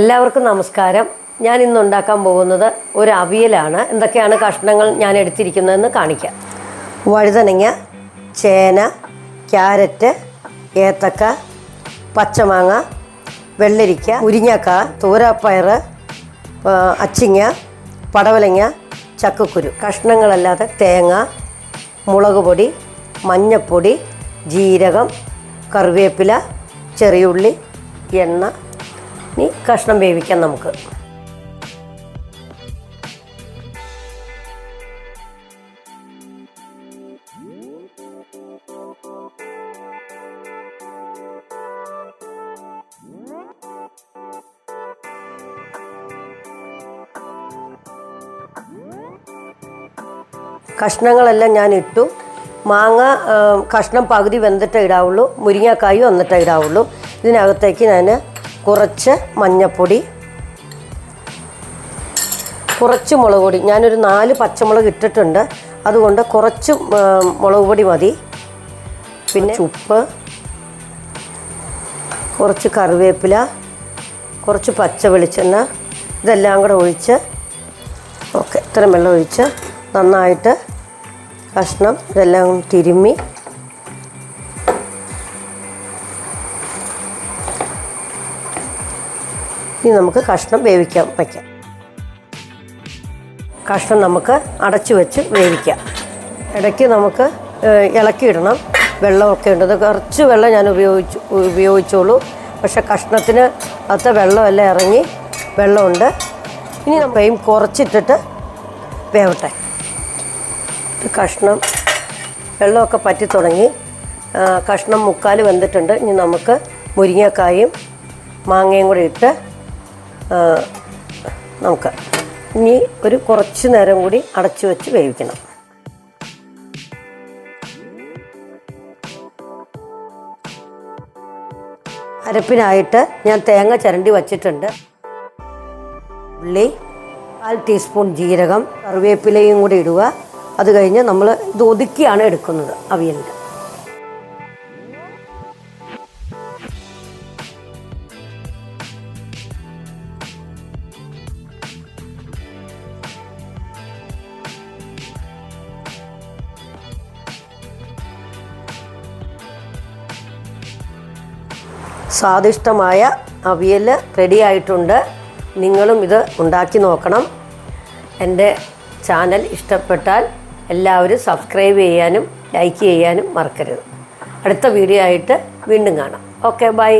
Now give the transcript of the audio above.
എല്ലാവർക്കും നമസ്കാരം. ഞാൻ ഇന്ന് ഉണ്ടാക്കാൻ പോകുന്നത് ഒരു അവിയലാണ്. എന്തൊക്കെയാണ് കഷ്ണങ്ങൾ ഞാൻ എടുത്തിരിക്കുന്നതെന്ന് കാണിക്കാം. വഴുതനങ്ങ ചേന ക്യാരറ്റ് ഏത്തക്ക പച്ചമാങ്ങ വെള്ളരിക്ക മുരിങ്ങക്ക തൂരാപ്പയർ അച്ചിങ്ങ പടവലങ്ങ ചക്കക്കുരു. കഷ്ണങ്ങളല്ലാതെ തേങ്ങ മുളക് പൊടി മഞ്ഞപ്പൊടി ജീരകം കറിവേപ്പില ചെറിയുള്ളി എണ്ണ ഇനി കഷ്ണം വേവിക്കാം നമുക്ക്. കഷ്ണങ്ങളെല്ലാം ഞാൻ ഇട്ടു. മാങ്ങ കഷ്ണം പകുതി വെന്തിട്ടേ ഇടാവുള്ളൂ. മുരിങ്ങക്കായും വന്നിട്ടേ ഇടാവുള്ളൂ. ഇതിനകത്തേക്ക് ഞാൻ കുറച്ച് മഞ്ഞപ്പൊടി കുറച്ച് മുളക് പൊടി. ഞാനൊരു നാല് പച്ചമുളക് ഇട്ടിട്ടുണ്ട്. അതുകൊണ്ട് കുറച്ച് മുളക് പൊടി മതി. പിന്നെ ഉപ്പ് കുറച്ച് കറിവേപ്പില കുറച്ച് പച്ച വെളിച്ചെണ്ണ ഇതെല്ലാം കൂടെ ഒഴിച്ച് ഓക്കെ ഇത്രയും വെള്ളം ഒഴിച്ച് നന്നായിട്ട് കഷ്ണം ഇതെല്ലാം തിരുമ്മി ഇനി നമുക്ക് കഷ്ണം വേവിക്കാൻ വയ്ക്കാം. കഷ്ണം നമുക്ക് അടച്ചു വെച്ച് വേവിക്കാം. ഇടയ്ക്ക് നമുക്ക് ഇളക്കിയിടണം. വെള്ളമൊക്കെ ഉണ്ട്. കുറച്ച് വെള്ളം ഞാൻ ഉപയോഗിച്ചു ഉപയോഗിച്ചോളൂ. പക്ഷെ കഷ്ണത്തിന് അത്ര വെള്ളമെല്ലാം ഇറങ്ങി വെള്ളമുണ്ട്. ഇനി നമ്മയും കുറച്ചിട്ടിട്ട് വേവട്ടെ. കഷ്ണം വെള്ളമൊക്കെ പറ്റി തുടങ്ങി. കഷ്ണം മുക്കാൽ വെന്തിട്ടുണ്ട്. ഇനി നമുക്ക് മുരിങ്ങക്കായും മാങ്ങയും കൂടി ഇട്ട് നമുക്ക് ഇനി ഒരു കുറച്ച് നേരം കൂടി അടച്ചു വെച്ച് വേവിക്കണം. അരപ്പിനായിട്ട് ഞാൻ തേങ്ങ ചിരണ്ടി വച്ചിട്ടുണ്ട്. ഉള്ളി കാൽ ടീസ്പൂൺ ജീരകം കറിവേപ്പിലയും കൂടി ഇടുക. അത് കഴിഞ്ഞ് നമ്മൾ ഇത് ഒതുക്കിയാണ് എടുക്കുന്നത് അവിയലിന്. സ്വാദിഷ്ടമായ അവിയൽ റെഡി ആയിട്ടുണ്ട്. നിങ്ങളും ഇത് ഉണ്ടാക്കി നോക്കണം. എന്റെ ചാനൽ ഇഷ്ടപ്പെട്ടാൽ എല്ലാവരും സബ്സ്ക്രൈബ് ചെയ്യാനും ലൈക്ക് ചെയ്യാനും മറക്കരുത്. അടുത്ത വീഡിയോ ആയിട്ട് വീണ്ടും കാണാം. Okay bye